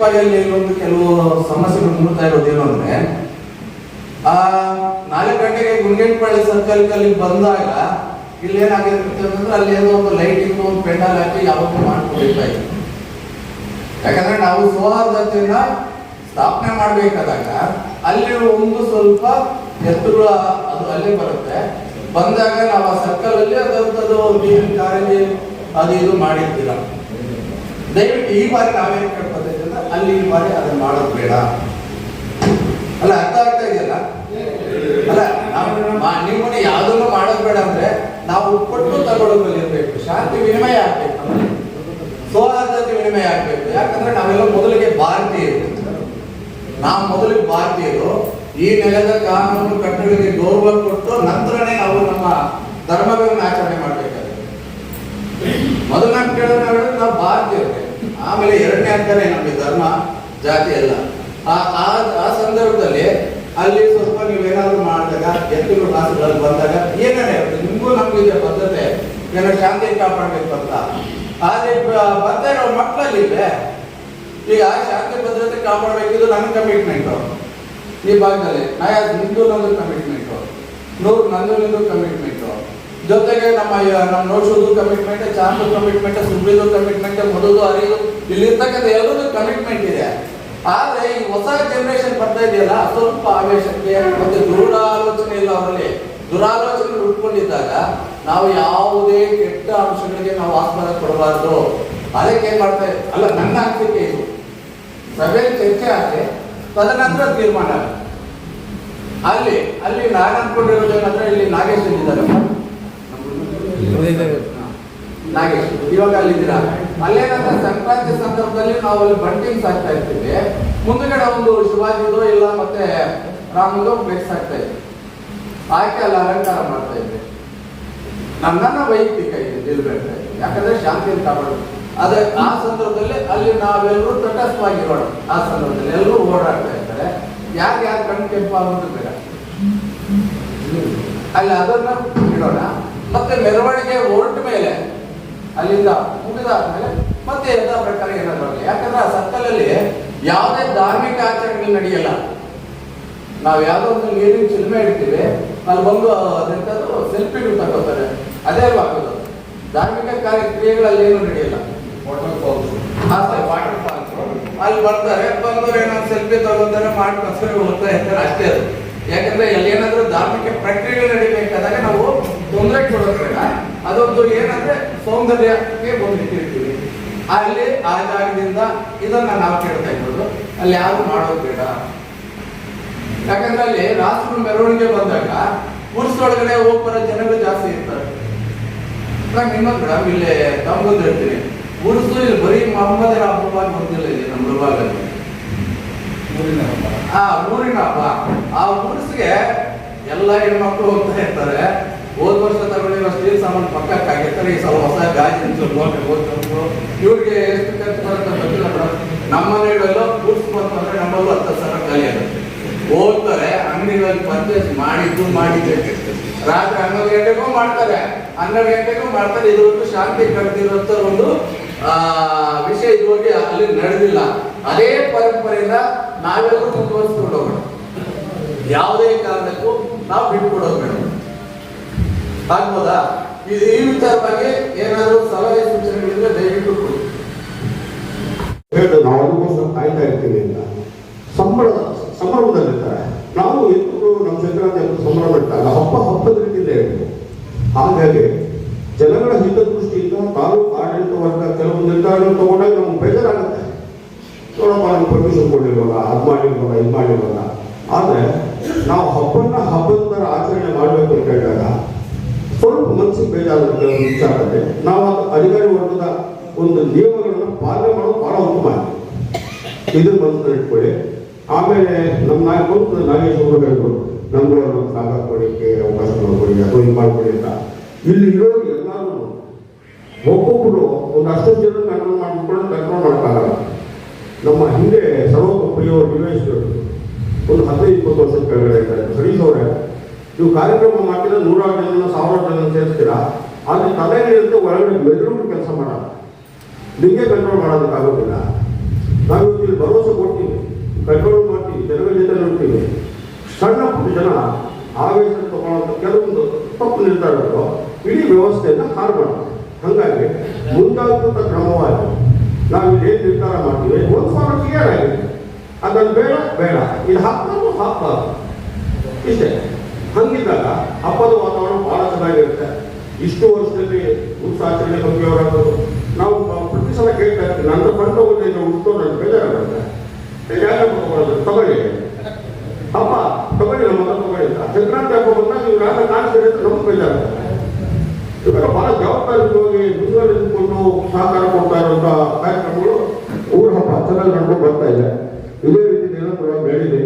ಒಂದು ಕೆಲವು ಸಮಸ್ಯೆಗಳು ಮೂಡ್ತಾ ಏನು ಅಂದ್ರೆ, ಆ, ನಾಲ್ಕು ಗಂಟೆಗೆ ಗುಂಗೇಟ್ಪಾಳ್ಯ ಸರ್ಕಲ್ ಅಲ್ಲಿ ಬಂದಾಗ ಇಲ್ಲಿ ಏನಾಗಿರುತ್ತೆ ಅಂತಂದ್ರೆ ಅಲ್ಲಿ ಏನೋ ಒಂದು ಲೈಟಿಂಗ್ ಒಂದು ಪೆಂಡಾಲ್ ಹಾಕಿ ಯಾವತ್ತೂ ಮಾಡ್ಕೊಳ್ತಾ ಇತ್ತು ಯಾಕಂದ್ರೆ ನಾವು ಸೌಹಾರ್ದತೆಯನ್ನ ಸ್ಥಾಪನೆ ಮಾಡ್ಬೇಕಾದಾಗ ಅಲ್ಲಿ ಒಂದು ಸ್ವಲ್ಪ ಎತ್ತುಗಳು ಅದು ಅಲ್ಲೇ ಬರುತ್ತೆ. ಬಂದಾಗ ನಾವು ಆ ಸರ್ಕಲ್ ಅಲ್ಲಿ ಅದಂತದ್ದು ಕಾರಂಜಿ ಅದು ಇದು ಮಾಡಿರ್ತೀರ. ದಯವಿಟ್ಟು ಈ ಬಾರಿ ನಾವೇನು ಕೇಳ್ಕೊತಾ ಅಲ್ಲಿ ಈ ಬಾರಿ ಅದನ್ನ ಮಾಡೋದು ಬೇಡ. ಅಲ್ಲ, ಅರ್ಥ ಆಗ್ತಾ ಇದೆಯಲ್ಲ? ಅಲ್ಲ, ನಾವು ನೀವು ಯಾವುದನ್ನು ಮಾಡೋದು ಬೇಡ ಅಂದ್ರೆ ನಾವು ಕೊಟ್ಟು ತಗೊಳ್ಳೋದ್ರಲ್ಲಿ ಇರ್ಬೇಕು. ಶಾಂತಿ ವಿನಿಮಯ ಆಗ್ಬೇಕು. ಸೌಹಾರ್ದತೆ ವಿನಿಮಯ ಆಗ್ಬೇಕು. ಯಾಕಂದ್ರೆ ನಾವೆಲ್ಲ ಮೊದಲಿಗೆ ಭಾರತೀಯರು ನಾವು ಮೊದಲಿಗೆ ಭಾರತೀಯರು. ಈ ನೆಲದ ಕಾನೂನು ಕಟ್ಟಡಗಳಿಗೆ ಗೌರವ ಕೊಟ್ಟು ನಂತರನೇ ನಾವು ನಮ್ಮ ಧರ್ಮಗಳನ್ನು ಆಚರಣೆ ಮಾಡ್ಬೇಕಾಗುತ್ತೆ. ಮೊದಲ ಕೇಳೋಣ ಹೇಳಿದ್ರೆ ನಾವು ಭಾರತೀಯರಿಗೆ ಆಮೇಲೆ ಎರಡನೇ ಅಂತಾನೆ ನಮಗೆ ಧರ್ಮ, ಜಾತಿ ಅಲ್ಲ ಆ, ಆ- ಸಂದರ್ಭದಲ್ಲಿ ಅಲ್ಲಿ ಸ್ವಲ್ಪ ನೀವೇನಾದ್ರು ಮಾಡಿದಾಗ, ಎತ್ತುಗಳು ಕ್ಲಾಸ್ಗಳಲ್ಲಿ ಬಂದಾಗ ಏನೇ ನಿಮಗೂ ನಮಗಿದೆ ಇದೆ ಪದ್ಧತಿ. ಏನೋ ಶಾಂತಿ ಕಾಪಾಡಬೇಕು ಅಂತ ಆದ್ರೆ ಬರ್ತಾ ಇರೋ ಮಕ್ಕಳಲ್ಲಿ ಇದೆ ಈಗ ಶಾಂತಿ ಭದ್ರತೆ ಕಾಪಾಡಬೇಕಿದ್ದು ನನ್ನ ಕಮಿಟ್ಮೆಂಟು ಈ ಭಾಗದಲ್ಲಿ. ನಾ ನಿಂದು ನಂದು ಕಮಿಟ್ಮೆಂಟು ನೂರು ನಂದು ನಿಂದು ಕಮಿಟ್ಮೆಂಟು ಜೊತೆಗೆ ನಮ್ಮ ನಮ್ಮ ನೋಡ್ಸೋದು ಕಮಿಟ್ಮೆಂಟ್ ಚಾಂದು ಕಮಿಟ್ಮೆಂಟ್ ಸುಬ್ರಿದು ಕಮಿಟ್ಮೆಂಟ್ ಮೊದಲು ಅರಿದು, ಇಲ್ಲಿರ್ತಕ್ಕಂಥ ಎಲ್ಲದೂ ಕಮಿಟ್ಮೆಂಟ್ ಇದೆ. ಆದರೆ ಈ ಹೊಸ ಜನರೇಷನ್ ಬರ್ತಾ ಇದೆಯಲ್ಲ, ಸ್ವಲ್ಪ ಆವೇಶಕ್ಕೆ ಮತ್ತೆ ದೃಢ ಆಲೋಚನೆ ಇಲ್ಲ ಅವರಲ್ಲಿ. ದುರಾಲೋಚನೆ ಉಟ್ಕೊಂಡಿದ್ದಾಗ ನಾವು ಯಾವುದೇ ಕೆಟ್ಟ ಅಂಶಗಳಿಗೆ ನಾವು ಆಸ್ಪದ ಕೊಡಬಾರ್ದು. ಅದಕ್ಕೆ ಏನ್ ಮಾಡ್ತಾ? ಅಲ್ಲ, ನನ್ನ ಅನಿಸಿಕೆ ಇದು. ಸಭೆಯಲ್ಲಿ ಚರ್ಚೆ ಆದ್ರೆ ತದನಂತರ ತೀರ್ಮಾನ ಅಲ್ಲಿ ಅಲ್ಲಿ ನಾನು ಅನ್ಕೊಂಡಿರೋದು ಏನಂದ್ರೆ ಇಲ್ಲಿ ನಾಗೇಶ್ ಇದ್ದಾರೆ. ನಾಗೇಶ್ ಇವಾಗ ಅಲ್ಲಿದ್ದೀರಾ ಅಲ್ಲೇನಂದ್ರೆ ಸಂಕ್ರಾಂತಿ ಸಂದರ್ಭದಲ್ಲಿ ನಾವು ಅಲ್ಲಿ ಆಗ್ತಾ ಇರ್ತೀವಿ ಮುಂದ್ಗಡೆ ಒಂದು ಶಿವಾಜಿದು ಇಲ್ಲ ಮತ್ತೆ ರಾಮದು ಬೆಕ್ಸ್ ಆಗ್ತಾ ಇದ್ವಿ ಆಕೆ ಅಲ್ಲಿ ಅಲಂಕಾರ ಮಾಡ್ತಾ ಇದ್ವಿ ನನ್ನನ್ನ ವೈಯಕ್ತಿಕ ಇದೆ ನಿಲ್ಬೇಕು ಯಾಕಂದ್ರೆ ಶಾಂತಿಯನ್ನು ಕಾಪಾಡಬೇಕು ಅದೇ ಆ ಸಂದರ್ಭದಲ್ಲಿ ಅಲ್ಲಿ ನಾವೆಲ್ಲರೂ ತಟಸ್ಥವಾಗಿರೋಣ ಆ ಸಂದರ್ಭದಲ್ಲಿ ಎಲ್ಲರೂ ಓಡಾಡ್ತಾ ಇದ್ದಾರೆ ಯಾರು ಯಾರು ಕಣ್ಣು ಕೆಂಪು ಆಗೋದು ಬೇಡ? ಅಲ್ಲಿ ಅದನ್ನ ಇಡೋಣ ಮತ್ತೆ ಮೆರವಣಿಗೆ ಹೊರಟ ಮೇಲೆ ಅಲ್ಲಿಂದ ಮುಗಿದಾದ್ಮೇಲೆ ಮತ್ತೆ ಎಲ್ಲ ಪ್ರಕಾರ ಏನಾದ್ರು ಬರಲಿ. ಯಾಕಂದ್ರೆ ಆ ಸರ್ಕಲಲ್ಲಿ ಯಾವುದೇ ಧಾರ್ಮಿಕ ಆಚರಣೆಗಳು ನಡೆಯಲ್ಲ. ನಾವು ಯಾವುದೋ ಒಂದು ನೀರಿನ ಚಿಲ್ಮೆ ಇಡ್ತೀವಿ ಅಲ್ಲಿ ಬಂದು ಅದೆಂತದ್ದು ಸೆಲ್ಫಿಗಳು ತಗೋತಾರೆ. ಅದೇ ಅಲ್ವಾ ಹಾಕೋದು ಧಾರ್ಮಿಕ ಕಾರ್ಯ ಕ್ರಿಯೆಗಳಲ್ಲಿ ಏನು ನಡೆಯಲ್ಲ. ವಾಟರ್ ಫಾಲ್ಸ್ ಅಲ್ಲಿ ಬರ್ತಾರೆ ಬಂದವ್ರು ಏನೋ ಸೆಲ್ಫಿ ತಗೋತಾರೆ ಮಾಡ್ಕೊತಾರೆ ಹೋಗ್ತಾ ಇರ್ತಾರೆ. ಅಷ್ಟೇ ಅದು. ಯಾಕಂದ್ರೆ ಅಲ್ಲಿ ಏನಾದ್ರೂ ಧಾರ್ಮಿಕ ಪ್ರಕ್ರಿಯೆಗಳು ನಡಿಬೇಕಾದಾಗ ನಾವು ತೊಂದರೆ ಕೊಡೋದ್ರಿಂದ ಅದೊಂದು ಏನಂದ್ರೆ ಸೌಂದರ್ಯಕ್ಕೆ ಒಂದು ಇಟ್ಟಿರ್ತೀವಿ ಅಲ್ಲಿ ಆ ಜಾಗದಿಂದ ಇದನ್ನ ನಾವು ಕೇಳ್ತಾ ಇರೋದು. ಅಲ್ಲಿ ಯಾರು ಮಾಡೋದು ಬೇಡ. ಯಾಕಂದ್ರೆ ಅಲ್ಲಿ ರಾಷ್ಟ್ರ ಮೆರವಣಿಗೆ ಬಂದಾಗ ಒಳಗಡೆ ಹೋಗ್ಬರೋ ಜನಗಳು ಜಾಸ್ತಿ ಇರ್ತಾರೆ. ಇವಾಗ ನಿಮ್ಮ ಮೇಡಮ್ ಇಲ್ಲಿ ತಮ್ಮದು ಹೇಳ್ತೀನಿ ಉರ್ಸು ಇಲ್ಲಿ ಬರೀ ಮೊಹಮ್ಮದರ ಹಬ್ಬವಾಗಿ ಬಂದಿಲ್ಲ ಇಲ್ಲಿ ನಮ್ಮ ಮುಳಬಾಗಲ್ಲಿ ಆ ಊರಿನ ಹಬ್ಬ. ಆ ಊರ್ಸ್ಗೆ ಎಲ್ಲ ಹೆಣ್ಮಕ್ಳು ಹೋಗ್ತಾ ಇರ್ತಾರೆ. ಹೋದ ವರ್ಷ ತಗೊಂಡಿರೋ ಸ್ಟೀಲ್ ಸಾಮಾನು ಪಕ್ಕಕ್ಕೆ ಆಗಿರ್ತಾರೆ ಈ ಸಲ ಹೊಸ ಗಾಜಿನ ಇವ್ರಿಗೆ ಎಷ್ಟು ಖರ್ಚು ಬರುತ್ತೆ ಗೊತ್ತಿಲ್ಲ ನಮ್ಮ ಮನೆಗಳೆಲ್ಲ ಬಂತಂದ್ರೆ ನಮ್ಮಲ್ಲೂ ಹತ್ತು ಸಾವಿರ ಖಾಲಿ ಆಗುತ್ತೆ. ಹೋಗ್ತಾರೆ, ಅಂಗಡಿಗಳಲ್ಲಿ ಪರ್ಚೇಸ್ ಮಾಡಿದ್ದು ಮಾಡಿದ್ದೆ ರಾತ್ರಿ ಹನ್ನೊಂದು ಗಂಟೆಗೂ ಮಾಡ್ತಾರೆ. ಹನ್ನೆರಡು ಗಂಟೆಗೂ ಮಾಡ್ತಾರೆ. ಇದೊಂದು ಶಾಂತಿ ಕಳೆದಿರುವಂತ ಒಂದು, ಆ, ವಿಷಯ ಇದುವರೆಗೆ ಅಲ್ಲಿ ನಡೆದಿಲ್ಲ. ಅದೇ ಪರಂಪರೆಯಿಂದ ನಾವೆಲ್ಲರೂ ಮುಂದುವರಿಸಿಕೊಂಡು ಹೋಗೋಣ. ಯಾವುದೇ ಕಾರಣಕ್ಕೂ ನಾವು ಬಿಟ್ಕೊಡೋದು ಬೇಡ ಆಗ್ಬೋದಾ? ಇದು ಈ ವಿಚಾರವಾಗಿ ಏನಾದರೂ ಸಲಹೆ ಸೂಚನೆಗಳಿದ್ರೆ ದಯವಿಟ್ಟು ಕೊಡಿ. ನಾವು ಕಾಯ್ತಾ ಇರ್ತೀವಿ ಅಂತ. ಸಂಬಳ ಸಂಭ್ರಮದಲ್ಲಿರ್ತಾರೆ ನಾವು ಎತ್ತುಗಳು ನಮ್ಮ ಸಂಕ್ರಾಂತಿ ಹಬ್ಬದ ಸಂಭ್ರಮ ಇಟ್ಟಾಗ ಹಬ್ಬ ಹಬ್ಬದ ರೀತಿಯಿಂದ ಹಾಗಾಗಿ ಜನಗಳ ಹಿತದೃಷ್ಟಿಯಿಂದ ತಾಲೂಕು ಆಡಳಿತ ವರ್ಗ ಕೆಲವು ನಿರ್ಧಾರಗಳು ತಗೊಂಡಾಗ ನಮ್ಗೆ ಬೇಜಾರಾಗುತ್ತೆ ಕೊಡಿಲ್ವಲ್ಲ ಅದು ಮಾಡಿರೋಲ್ಲ ಇದು ಮಾಡಿರೋಲ್ಲ ಆದರೆ ನಾವು ಹಬ್ಬನ ಹಬ್ಬದ ಥರ ಆಚರಣೆ ಮಾಡಬೇಕು ಅಂತ ಹೇಳಿದಾಗ, ಸ್ವಲ್ಪ ಮನಸ್ಸಿಗೆ ಕೆಲವು ವಿಚಾರದಲ್ಲಿ ನಾವು ಅದು ಅಧಿಕಾರಿ ವರ್ಗದ ಒಂದು ನಿಯಮಗಳನ್ನು ಪಾಲನೆ ಮಾಡೋದು ಬಹಳ ಉತ್ತಮ ಇದನ್ನ ಮನಸ್ಸಲ್ಲಿ ಇಟ್ಕೊಳ್ಳಿ. ಆಮೇಲೆ ನಮ್ಮ ನಾಯಕರು ನಾಗೇಶ್ ಅವರು ಹೇಳಿದ್ರು ನಮ್ಗೆ ನಮ್ಮ ಕೊಡಲಿಕ್ಕೆ ಅವಕಾಶ ಕೊಡಿ ಅದು ಇದು ಮಾಡ್ಕೊಡಿ ಅಂತ. ಇಲ್ಲಿ ಇರೋರು ಎಲ್ಲರೂ ಒಬ್ಬೊಬ್ಬರು ಒಂದು ಅಷ್ಟು ಜನ ಕಂಟ್ರೋಲ್ ಮಾಡ್ಕೊಂಡು ಕಂಟ್ರೋಲ್ ಮಾಡೋಕ್ಕಾಗಲ್ಲ ನಮ್ಮ ಹಿಂದೆ ಸರ್ವೋಪರಿಯವರು ನಿರ್ವಹಿಸಿದರು ಒಂದು ಹದಿನೈದು, ಇಪ್ಪತ್ತು ವರ್ಷದ ಕೆಳಗಡೆ ಹರೀಶ್ ಅವರೇ, ನೀವು ಕಾರ್ಯಕ್ರಮ ಮಾಡಿದ್ರೆ ನೂರಾರು ಜನ ಸಾವಿರಾರು ಜನ ಸೇರಿಸ್ತೀರಾ? ಆದರೆ ತಲೆಗಳಿರುತ್ತೆ ಒಳಗಡೆ ಮೆದುಳು ಕೆಲಸ ಮಾಡೋಣ ನಿಮಗೆ ಕಂಟ್ರೋಲ್ ಮಾಡೋದಕ್ಕಾಗೋದಿಲ್ಲ. ನಾವು ಇಲ್ಲಿ ಭರವಸೆ ಕೊಡ್ತೀವಿ. ಕಂಟ್ರೋಲ್ ಮಾಡ್ತೀವಿ. ಜನಗಳ ಜೊತೆ ನೋಡ್ತೀವಿ. ಸಣ್ಣ ಪುಟ್ಟ ಜನ ಆವೇಶ ತಗೊಳ್ಳೋಂಥ ಕೆಲವೊಂದು ತಪ್ಪು ನಿರ್ಧಾರಗಳು ಇಡೀ ವ್ಯವಸ್ಥೆಯನ್ನು ಹಾಳು ಮಾಡ್ತಾರೆ ಹಾಗಾಗಿ ಮುಂದಾಗುವಂಥ ಕ್ರಮವಾಗಿ ನಾವು ಏನು ನಿರ್ಧಾರ ಮಾಡ್ತೀವಿ? ಒಂದು ಸಾವಿರ ಕ್ಲಿಯರ್ ಆಗಿದೆ. ಅದನ್ನು ಬೇಡ ಬೇಡ. ಇದು ಹಾಕ್ಬಾರ್ದು ಹಾಕ್ಬಾರ್ದು. ಇಷ್ಟೇ. ಹಂಗಿದ್ದಾಗ ಹಬ್ಬದ ವಾತಾವರಣ ಬಹಳ ಚೆನ್ನಾಗಿರುತ್ತೆ. ಇಷ್ಟು ವರ್ಷದಲ್ಲಿ ಉತ್ಸಾಚರಣೆ ಬಗ್ಗೆ ಅವರಾದರು ನಾವು ಪ್ರತಿ ಸಲ ಕೇಳ್ತಾ ಇರ್ತೀವಿ, ನನ್ನ ಫಂಡ್ ತಗೊಂಡಿದ್ದೆ ಉಳಿದು ನನ್ನ ಬೇಜಾರಾಗುತ್ತೆ ಯಾಕೆ ತಗೊಳ್ಳೋದು ತಗೊಳ್ಳಿ ಹಬ್ಬ ತಗೊಳ್ಳಿ ನಮ್ಮ ಹತ್ರ ತಗೊಳ್ಳಿ ಅಂತ ಸಂಕ್ರಾಂತಿ ಹಬ್ಬ ಬಂದಾಗ ನೀವು ಯಾಕೆ ಕಾಣಿಸ್ತೀರಿ ಅಂತ ನಮ್ಗೆ ಬೇಜಾರಾಗುತ್ತೆ ಇವಾಗ ಬಹಳ ಜವಾಬ್ದಾರಿಯುತವಾಗಿ ಮುಂದುವರೆದುಕೊಂಡು ಸಹಕಾರ ಕೊಡ್ತಾ ಇರುವಂತ ಕಾರ್ಯಕ್ರಮಗಳು ಊರ ಹಬ್ಬ ಚೆನ್ನಾಗಿ ನಡ್ಕೊಂಡು ಬರ್ತಾ ಇದೆ ಇದೇ ರೀತಿ ನಿರಂತರವಾಗಿ ಬೆಳೆದಿದೆ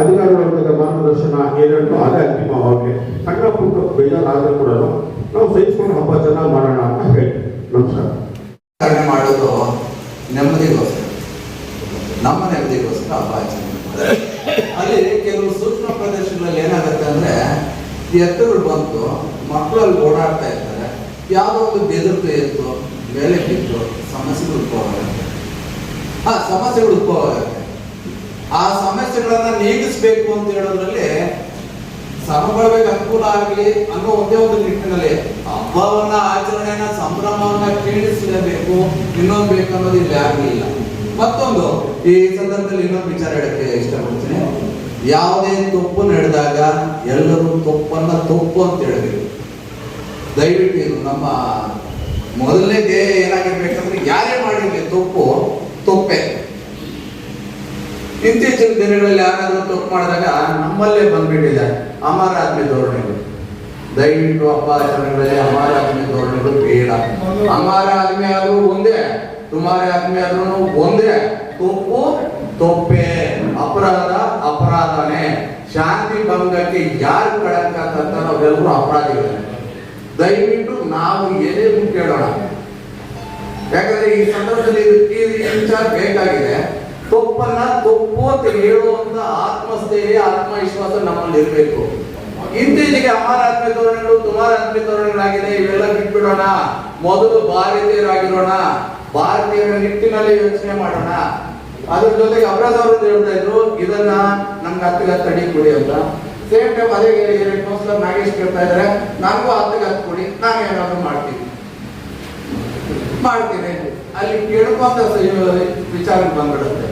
ಅಧಿಕಾರಿಗಳ ಮಾರ್ಗದರ್ಶನ ಏನುಂಟು ಅದೇ ಅಂತಿಮವಾಗಿ ಸಣ್ಣ ಪುಟ್ಟ ಬೇಜಾರಾದರೂ ಕೂಡ ನಾವು ಸಹಿಸ್ಕೊಂಡು ಹಬ್ಬ ಚೆನ್ನಾಗಿ ಮಾಡೋಣ ಅಂತ ಹೇಳಿ. ನಮಸ್ಕಾರ. ಆಚರಣೆ ಮಾಡೋದು ನೆಮ್ಮದಿಗೋಸ್ಕರ. ನಮ್ಮ ನೆಮ್ಮದಿಗೋಸ್ಕರ ಹಬ್ಬ ಆಚರಣೆ ಅಲ್ಲಿ ಕೆಲವು ಸೂಕ್ಷ್ಮ ಪ್ರದೇಶಗಳಲ್ಲಿ ಏನಾಗುತ್ತೆ ಅಂದ್ರೆ ಎತ್ತುಗಳು ಬಂತು ಮಕ್ಕಳು ಅಲ್ಲಿ ಓಡಾಡ್ತಾ ಇರ್ತಾರೆ. ಯಾವುದೋ ಒಂದು ಬೆದರ್ತು ಇತ್ತು ಮೇಲೆ ಬಿತ್ತು ಸಮಸ್ಯೆಗಳು ಉದ್ಭವ ಆಗುತ್ತೆ. ಆ ಸಮಸ್ಯೆಗಳು ಉದ್ಭವ ಆಗುತ್ತೆ. ಆ ಸಮಸ್ಯೆಗಳನ್ನ ನೀಗಿಸ್ಬೇಕು ಅಂತ ಹೇಳೋದ್ರಲ್ಲಿ ಸಮಬಳಬೇಕು ಅನುಕೂಲ ಆಗಲಿ ಅನ್ನೋ ಒಂದೇ ಒಂದು ನಿಟ್ಟಿನಲ್ಲಿ ಹಬ್ಬವನ್ನ, ಆಚರಣೆಯನ್ನ, ಸಂಭ್ರಮವನ್ನ ಕೇಳಿಸಲೇಬೇಕು ಇನ್ನೊಂದು ಬೇಕನ್ನೋದು ಇಲ್ಲಿ ಆಗಲಿಲ್ಲ ಮತ್ತೊಂದು, ಈ ಸಂದರ್ಭದಲ್ಲಿ ಇನ್ನೊಂದು ವಿಚಾರ ಹೇಳಕ್ಕೆ ಇಷ್ಟಪಡ್ತೀನಿ. ಯಾವುದೇ ತಪ್ಪು ನಡೆದಾಗ ಎಲ್ಲರೂ ತಪ್ಪನ್ನ ತಪ್ಪು ಅಂತ ಹೇಳಬೇಕು. ದಯವಿಟ್ಟು ಇದು ನಮ್ಮ ಮೊದಲನೇ ಧ್ಯೇಯ ಏನಾಗಿರ್ಬೇಕಂದ್ರೆ ಯಾರೇ ಮಾಡಿರ್ಲಿ ತಪ್ಪು, ತಪ್ಪೆ. ಇತ್ತೀಚಿನ ದಿನಗಳಲ್ಲಿ ಯಾರಾದರೂ ತಪ್ಪು ಮಾಡಿದಾಗ ನಮ್ಮಲ್ಲೇ ಬಂದ್ಬಿಟ್ಟಿದೆ ಅಮರ ಆದ್ಮಿ ಧೋರಣೆಗಳು. ದಯವಿಟ್ಟು ಹಬ್ಬ ಆಚರಣೆಗಳಲ್ಲಿ ಅಮಾರ ಆದ್ಮಿ ಧೋರಣೆಗಳು ಬೇಡ. ಅಮರ ಆದ್ಮಿ ಆದ್ರೂ ಒಂದೇ, ತುಮಾರಿ ಆದ್ಮಿ ಆದ್ರೂ ಒಂದೇ. ತಪ್ಪು ತಪ್ಪೆ ಅಪರಾಧ, ಅಪರಾಧನೆ. ಶಾಂತಿ ಭಂಗಕ್ಕೆ ಯಾರು ಕಳಂಕ ತಂತಾರೋ ಅಪರಾಧಿಗಳೇ. ದಯವಿಟ್ಟು ನಾವು ಏನೇ ಕೇಳೋಣ ಯಾಕಂದ್ರೆ ಈ ಸಂದರ್ಭದಲ್ಲಿ ಈ ಬೇಕಾಗಿದೆ. ತಪ್ಪನ್ನ ತಪ್ಪು ಅಂತ ಹೇಳುವಂತ ಆತ್ಮಸ್ಥೈರ್ಯ, ಆತ್ಮವಿಶ್ವಾಸ ನಮ್ಮಲ್ಲಿ ಇರಬೇಕು. ಇತ್ತೀಚೆಗೆ ಅಮರ ಆತ್ಮೀಯ ಧೋರಣೆಗಳು ತುಮಾರ ಆತ್ಮೀಯ ಧೋರಣೆಗಳಾಗಿದೆ ಇವೆಲ್ಲ ಬಿಟ್ಬಿಡೋಣ. ಮೊದಲು ಭಾರತೀಯರಾಗಿರೋಣ. ಭಾರತೀಯರ ನಿಟ್ಟಿನಲ್ಲಿ ಯೋಚನೆ ಮಾಡೋಣ. ಅದ್ರ ಜೊತೆಗೆ ಅಪರಾಧ ಅವರು ಹೇಳ್ತಾ ಇದ್ರು, ಇದನ್ನ ನಮ್ಗೆ ಹತ್ತಿಗೆ ಹತ್ತು ಕೊಡಿ ಅಂತ. ಸೇಮ್ ಟೈಮ್ ಅದೇ ಕೌನ್ಸಿಲರ್ ನಾಗೇಶ್ ಕೇಳ್ತಾ ಇದಾರೆ, ನನಗೂ ಹತ್ತಿಗೆ ಹತ್ತು ಕೊಡಿ. ನಾನು ಏನಾದ್ರು ಮಾಡ್ತೀನಿ. ಮಾಡ್ತೀನಿ. ಅಲ್ಲಿ ಕೇಳ್ಕೊಂತ ವಿಚಾರಕ್ಕೆ ಬಂದ್ಬಿಡುತ್ತೆ.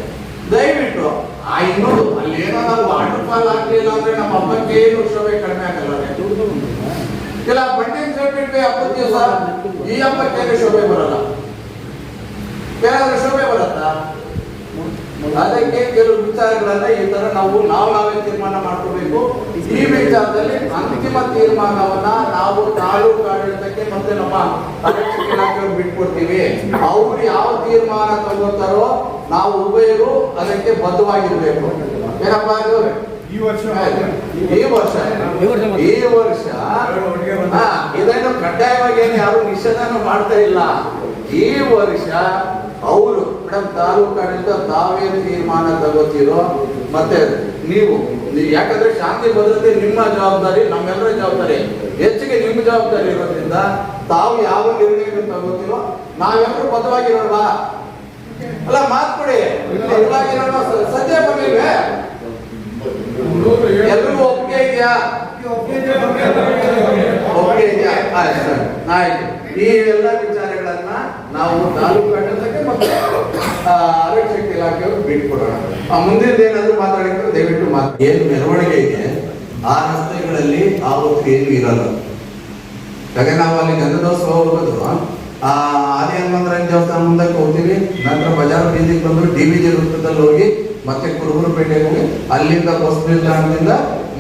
ದಯವಿಟ್ಟು, ಆ ನೋಡು ಅಲ್ಲಿ ಏನಾದ್ರು ವಾಟರ್ ಫಾಲ್ ಆಗ್ಲಿಲ್ಲ ಅಂದ್ರೆ ನಮ್ಮ ಹಬ್ಬಕ್ಕೆ ಏನು ಶೋಭೆ ಕಡಿಮೆ ಆಗಲ್ಲ ಇಲ್ಲ ಬಂಡಿಂಗ್ ಸೇರ್ಬಿಟ್ಟು ಹಬ್ಬದ ದಿವಸ ಈ ಹಬ್ಬಕ್ಕೆ ಶೋಭೆ ಬರಲ್ಲ? ಏನಾದ್ರೂ ಶೋಭೆ ಬರುತ್ತಾ? ಅದಕ್ಕೆ ಕೆಲವು ವಿಚಾರಗಳನ್ನ ಈ ತರ ನಾವು ನಾವು ನಾವೇ ತೀರ್ಮಾನ ಮಾಡ್ಕೋಬೇಕು ಈ ವಿಚಾರದಲ್ಲಿ ಅಂತಿಮ ತೀರ್ಮಾನವನ್ನ ನಾವು ತಾಲೂಕು ಆಡಳಿತಕ್ಕೆ ಮತ್ತೆ ನಮ್ಮ ಇಲಾಖೆಯವ್ರು ಬಿಟ್ಕೊಡ್ತೀವಿ ಅವ್ರು ಯಾವ ತೀರ್ಮಾನ ತಗೋತಾರೋ ನಾವು ಉಭಯರು ಅದಕ್ಕೆ ಬದ್ಧವಾಗಿರ್ಬೇಕು ಏನಪ್ಪಾ? ಈ ವರ್ಷ ಈ ವರ್ಷ ಈ ವರ್ಷ ಇದನ್ನು ಕಡ್ಡಾಯವಾಗಿ ಏನು ಯಾರು ನಿಷೇಧನೂ ಮಾಡ್ತಾ ಇಲ್ಲ. ಈ ವರ್ಷ ಅವರು ಮೇಡಮ್ ತಾಲೂಕು ಆಡಳಿತ ತಾವೇ ತೀರ್ಮಾನ ತಗೋತೀರೋ ಮತ್ತೆ ನೀವು ಯಾಕಂದ್ರೆ ಶಾಂತಿ ಭದ್ರತೆ ನಿಮ್ಮ ಜವಾಬ್ದಾರಿ ನಮ್ಮೆಲ್ಲರ ಜವಾಬ್ದಾರಿ. ಹೆಚ್ಚಿಗೆ ನಿಮ್ಮ ಜವಾಬ್ದಾರಿ ಇರೋದ್ರಿಂದ ತಾವು ಯಾವ ನಿರ್ಣಯ ತಗೋತೀರೋ ನಾವೆಲ್ಲರೂ ಬದ್ಧವಾಗಿರೋಲ್ವಾ? ಅಲ್ಲ ಮಾತು ಕೊಡಿ. ಬದ್ಧವಾಗಿರೋಣ ಸದ್ಯ ಬರ್ಲಿಲ್ವೇ ಎಲ್ರಿಗೂ ಒಪ್ಪಿಗೆ ಇದೆಯಾ? ಒಪ್ಪಿಗೆ ಇದೆಯಾ? ಆಯ್ತು. ಆಯ್ತು. ಈ ಎಲ್ಲ ವಿಚಾರಗಳನ್ನ ನಾವು ತಾಲೂಕು ಆಡಳಿತಕ್ಕೆ ಮತ್ತು ಆರೋಗ್ಯ ಆರಕ್ಷಕ ಇಲಾಖೆಯವರು ಬಿಟ್ಕೊಡೋಣ ಆ, ಮುಂದಿನ ಏನಾದರೂ ಮಾತಾಡಿದ್ರು ದಯವಿಟ್ಟು ಮಾತು. ಏನು ಮೆರವಣಿಗೆ ಇದೆ? ಆ ರಸ್ತೆಗಳಲ್ಲಿ ಆ ಹೊತ್ತು ಏನು ಇರಲ್ಲ ಯಾಕೆ ನಾವು ಅಲ್ಲಿ ಗಂಧದೋತ್ಸವ ಹೋಗೋದು ಆದಿ ಹನುಮಂತರಾಯನ ದೇವಸ್ಥಾನ ಮುಂದಕ್ಕೆ ಹೋಗ್ತೀವಿ. ನಂತರ ಬಜಾರ್ ಬೀದಿಗೆ ಬಂದು ಡಿ ವಿ ಜಿ ವೃತ್ತದಲ್ಲಿ ಹೋಗಿ ಮತ್ತೆ ಕುರುಬುರಪೇಟೆಗೆ ಹೋಗಿ ಅಲ್ಲಿಂದ ಬಸ್ ನಿಲ್ದಾಣದಿಂದ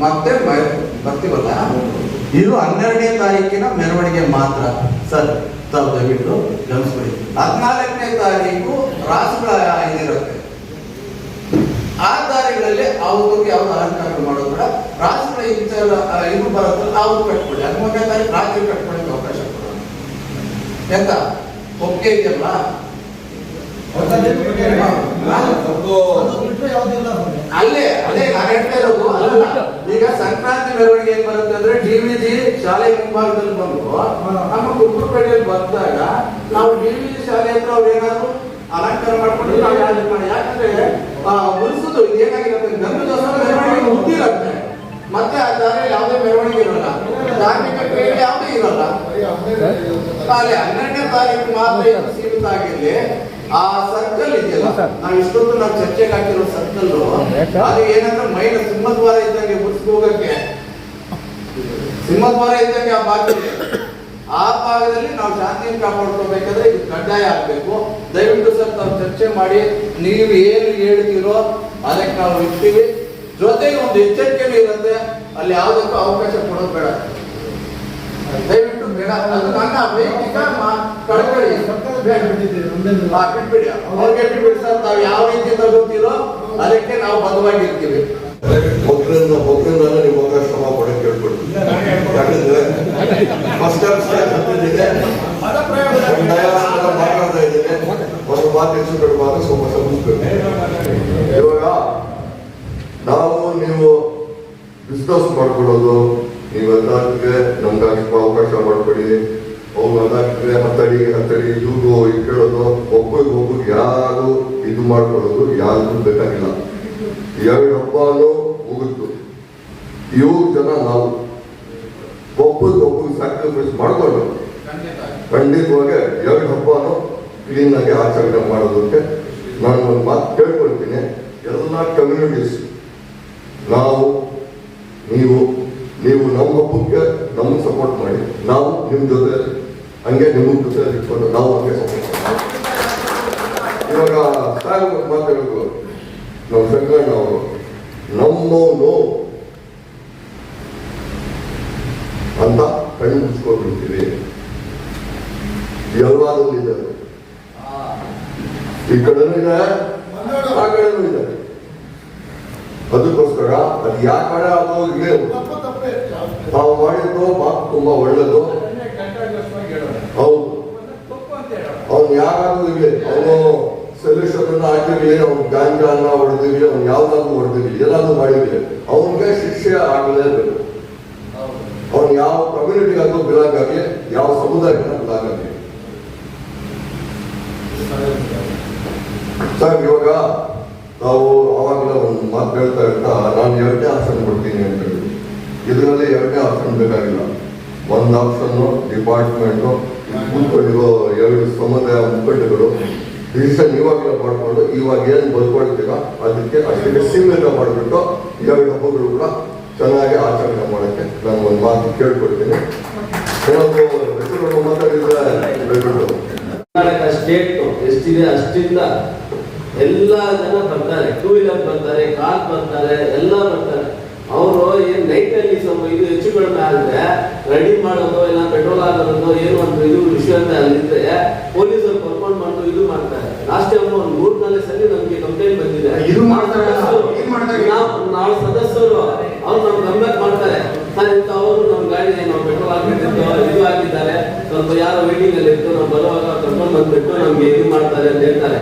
ಮತ್ತೆ ಬರ್ತೀವಲ್ಲ? ಇದು ಹನ್ನೆರಡನೇ ತಾರೀಕಿನ ಮೆರವಣಿಗೆ ಮಾತ್ರ. ಸರ್ ದಯವಿಟ್ಟು ಗಮನಿಸ್ಬಿಡಿ ಹದಿನಾಲ್ಕನೇ ತಾರೀಕು ರಾಸುಗಳ ಇದಿರುತ್ತೆ ಆ ದಾರಿಗಳಲ್ಲಿ ಅವ್ರಿಗೆ ಯಾವ್ದು ಅಲಂಕಾರ ಮಾಡೋದು ಬೇಡ. ರಾಸುಗಳ ಇದು ಬರುತ್ತಲ್ಲ, ಅವ್ರು ಕಟ್ಕೊಳ್ಳಿ. ಹದಿಮೂರನೇ ತಾರೀಕು ರಾತ್ರಿ ಕಟ್ಕೊಳ್ಳಿ. ಎಂತ? ಒಪ್ಪಿಗೆ ಇದೆಯಲ್ಲ? ಅಲ್ಲೇ ಅದೇ ನಾನು ಹೇಳ್ತಾ ಇರೋದು ಅಲ್ಲ ಈಗ ಸಂಕ್ರಾಂತಿ ಮೆರವಣಿಗೆ ಏನ್ ಬರುತ್ತೆ ಅಂದ್ರೆ ಡಿವಿಜಿ ಶಾಲೆ ಮುಂಭಾಗದಲ್ಲಿ ಬಂದು ನಮ್ಮ ಕುರುಬರಪೇಟೆಯಲ್ಲಿ ಬಂದಾಗ ನಾವು ಡಿವಿಜಿ ಶಾಲೆ ಹತ್ರ ಅವ್ರು ಏನಾದ್ರು ಅಲಂಕಾರ ಮಾಡ್ಕೊಂಡು ನಾವು ಯಾಕಂದ್ರೆ ಆ ಉಳಿಸೋದು ಇದೇನಾಗಿರುತ್ತೆ ಗಂಡು ದಸರಾ ಮೆರವಣಿಗೆ ಮುಗ್ದಿರುತ್ತೆ. ಮತ್ತೆ ಆ ಜಾಗ ಯಾವುದೇ ಮೆರವಣಿಗೆ ಇರಲ್ಲ ಧಾರ್ಮಿಕ ಕ್ರಿಯೆ ಯಾವುದೇ ಇರಲ್ಲ ಅಲ್ಲಿ ಹನ್ನೆರಡನೇ ತಾರೀಕು ಮಾತ್ರ ಇದು ಸೀಮಿತ ಆಗಿರ್ಲಿ. ಆ ಸರ್ಕಲ್ ಇದೆಯಲ್ಲ ನಾವು ಇಷ್ಟೊತ್ತು ನಾವು ಚರ್ಚೆಗೆ ಹಾಕಿರೋ ಸರ್ಕಲ್ ಅದು ಏನಂದ್ರೆ ಮೈನ ಸಿಂಹದ್ವಾರ ಇದ್ದಂಗೆ ಮುಗಿಸ್ಕೊ ಹೋಗಕ್ಕೆ ಸಿಂಹದ್ವಾರ ಇದ್ದಂಗೆ ಆ ಭಾಗ ಆ ಭಾಗದಲ್ಲಿ ನಾವು ಶಾಂತಿಯನ್ನು ಕಾಪಾಡ್ಕೋಬೇಕಾದ್ರೆ ಇದು ಕಡ್ಡಾಯ ಆಗ್ಬೇಕು. ದಯವಿಟ್ಟು ಸರ್ ತಾವು ಚರ್ಚೆ ಮಾಡಿ ನೀವು ಏನು ಹೇಳ್ತೀರೋ ಅದಕ್ಕೆ ನಾವು ಇರ್ತೀವಿ. ಜೊತೆಗೆ ಒಂದು ಎಚ್ಚರಿಕೆನೂ ಇರುತ್ತೆ. ಅಲ್ಲಿ ಯಾವುದಕ್ಕೂ ಅವಕಾಶ ಕೊಡೋದು ಬೇಡ. ದಯವಿಟ್ಟು ನನ್ನ ವೈಯಕ್ತಿಕ ಕಳಕಳಿ ಬಿಟ್ಬಿಡಿ. ಅವ್ರಿಗೆ ಬಿಟ್ಬಿಡಿ ಸರ್, ತಾವು ಯಾವ ರೀತಿ ತಗೋತೀರೋ ಅದಕ್ಕೆ ನಾವು ಬದ್ಧವಾಗಿರ್ತೀವಿ. ಒಬ್ಬರಿಂದ ಒಬ್ಬರಿಂದ ನಿಮ್ಮ ಹತ್ರ ಶ್ರಮ ಪಡಕ್ಕೆ ಕೇಳ್ಕೊಡ್ತೀನಿ ಫಸ್ಟ್ ಟೈಮ್ ಸ್ಟೇಜ್ ಹತ್ತಿದ್ದೇನೆ ಮಾತಾಡ್ತಾ ಇದ್ದೇನೆ ಒಂದು ಮಾತು ಇವಾಗ ನಾವು ನೀವು ಬಿಸ್ನೆಸ್ ಮಾಡ್ಕೊಳ್ಳೋದು ನೀವು ಎಲ್ಲದಕ್ಕೆ ನಮ್ಗಾಗಿ ಅವಕಾಶ ಮಾಡ್ಕೊಡಿ. ಅವ್ರು ಅದಕ್ಕೆ ಹತ್ತಡಿ ಹತ್ತಡಿ ಇವ್ರು ಕೇಳೋದು ಒಬ್ಬರಿಗೆ ಒಬ್ಬರು ಯಾರು ಇದು ಮಾಡ್ಕೊಳ್ಳೋದು ಯಾರಿಗೂ ಬೇಕಾಗಿಲ್ಲ. ಎರಡು ಹಬ್ಬನೂ ಮುಗಿತು ಇವ್ರು ಜನ ನಾವು. ಒಬ್ಬರಿಗೆ ಒಬ್ಬರು ಸ್ಯಾಕ್ರಿಫೈಸ್ ಮಾಡ್ಕೊಂಡು ಖಂಡಿತವಾಗಿ ಎರಡು ಹಬ್ಬನೂ ಕ್ಲೀನ್ ಆಗಿ ಆಚರಣೆ ಮಾಡೋದಕ್ಕೆ ನಾನು ಒಂದು ಮಾತು ಕೇಳ್ಕೊಳ್ತೀನಿ. ಎಲ್ಲ ಕಮ್ಯುನಿಟೀಸ್ ನಾವು, ನೀವು ನೀವು ನಮ್ಮ ಹಬ್ಬಕ್ಕೆ ನಮಗೆ ಸಪೋರ್ಟ್ ಮಾಡಿ, ನಾವು ನಿಮ್ಮ ಜೊತೆ, ಹಂಗೆ ನಿಮ್ಮ ಜೊತೆ ಇಟ್ಕೊಂಡು ನಾವು ಹಂಗೆ ಸಪೋರ್ಟ್ ಮಾಡಿ ಇವಾಗ ಮಾತಾಡೋದು ನಮ್ಮ ಸಂಕಣ್ಣ ಅವರು ನಮ್ಮವನು ಅಂತ ಕಣ್ಣು ಮುಚ್ಕೊಂಡ್ಬಿಡ್ತೀವಿ ಎಲ್ಲರೂ ಇದ್ದಾರೆ ಈ ಕಡೆನೂ ಇದೆ ಆ ಕಡೆನೂ ಇದೆ ಅದಕ್ಕೋಸ್ಕರ ಅದು ಯಾವ ಕಡೆ ಅದು ಇದೆ ತಾವು ಮಾಡಿದ್ದು ಮಾತು ತುಂಬಾ ಒಳ್ಳೇದು. ಹೌದು. ಅವ್ನು ಯಾರಾದ್ರೂ ಇರಲಿ, ಅವನು ಸೊಲ್ಯೂಷನ್ ಹಾಕಿರ್ಲಿ, ಅವ್ನು ಗಾಂಜಾನ ಹೊಡೆದಿರ್ಲಿ, ಅವ್ನು ಯಾವ್ದಾದ್ರು ಹೊಡೆದಿರ್ಲಿ, ಏನಾದ್ರು ಮಾಡಿರ್ಲಿ, ಅವನಿಗೆ ಶಿಕ್ಷೆ ಆಗಲೇಬೇಕು ಅವನು ಯಾವ ಕಮ್ಯುನಿಟಿಗಾದ್ರೂ ಬಿಲಾಗ್ ಆಗಲಿ ಯಾವ ಸಮುದಾಯಕ್ಕೆ ಬಿಲಾಗ್ ಆಗಲಿ ಸರ್, ಇವಾಗ ನಾವು ಅವಾಗಲೇ ಒಂದು ಮಾತು ಹೇಳ್ತಾ ಇರ್ತಾ ನಾನು ಎರಡನೇ ಆಪ್ಷನ್ ಕೊಡ್ತೀನಿ ಅಂತ ಹೇಳಿ. ಇದರಲ್ಲಿ ಎರಡನೇ ಆಪ್ಷನ್ ಬೇಕಾಗಿಲ್ಲ. ಒಂದು ಆಪ್ಷನ್ ಡಿಪಾರ್ಟ್ಮೆಂಟು ಕೂತ್ಕೊಂಡಿರೋ ಎರಡು ಸಮುದಾಯ ಮುಖಂಡಗಳು ಡಿಸಿಷನ್ ಇವಾಗಲೇ ಮಾಡಿಕೊಂಡು ಇವಾಗ ಏನು ಬರ್ಕೊಳ್ತೀರಾ ಅದಕ್ಕೆ ಅಷ್ಟಕ್ಕೆ ಸೀಮಿತ ಮಾಡಿಬಿಟ್ಟು ಎರಡು ಹಬ್ಬಗಳು ಕೂಡ ಚೆನ್ನಾಗಿ ಆಚರಣೆ ಮಾಡೋಕ್ಕೆ ನಾನು ಒಂದು ಮಾತು ಕೇಳ್ಕೊಡ್ತೀನಿ ಕರ್ನಾಟಕ ಸ್ಟೇಟ್ ಎಷ್ಟಿದೆ ಅಷ್ಟಿಂದ ಎಲ್ಲ ಜನ ಬರ್ತಾರೆ. ಟೂ ವೀಲರ್ ಬರ್ತಾರೆ ಕಾರ್ ಬರ್ತಾರೆ ಎಲ್ಲ ಬರ್ತಾರೆ ಅವರು ಏನ್ ನೈಟ್ ಅಲ್ಲಿ ಸ್ವಲ್ಪ ಆದ್ರೆ ರೆಡಿ ಮಾಡೋದು ಇಲ್ಲ ಪೆಟ್ರೋಲ್ ಹಾಕೋದು ಏನು ಒಂದು ಇದು ವಿಷಯ ಅಂತ ಅಲ್ಲಿದ್ರೆ ಪೊಲೀಸರು ಕರ್ಕೊಂಡು ಬಂದು ಇದು ಮಾಡ್ತಾರೆ ಲಾಸ್ಟ್ ಟೈಮ್ ಒಂದು ಮೂರು ನಾಲ್ಕು ಸಲ ನಮ್ಗೆ ಕಂಪ್ಲೇಂಟ್ ಬಂದಿದೆ. ಇದು ಮಾಡ್ತಾರೆ? ನಾವು ನಾವು ಸದಸ್ಯರು ಅವ್ರು ನಮ್ಗೆ ಕಂಬ್ಯಾಕ್ ಮಾಡ್ತಾರೆ. ಸರ್ ಇಂತ ಅವರು ನಮ್ಮ ಗಾಡಿ ನಾವು ಪೆಟ್ರೋಲ್ ಹಾಕಿದ್ದು ಇದು ಹಾಕಿದ್ದಾರೆ ಸ್ವಲ್ಪ ಯಾರೋ ವೈಟಿಂಗ್ ಅಲ್ಲಿ ಇತ್ತು ನಾವು ಬರುವಾಗ ಕರ್ಕೊಂಡು ಬಂದ್ಬಿಟ್ಟು ನಮ್ಗೆ ಇದು ಮಾಡ್ತಾರೆ ಅಂತ ಹೇಳ್ತಾರೆ.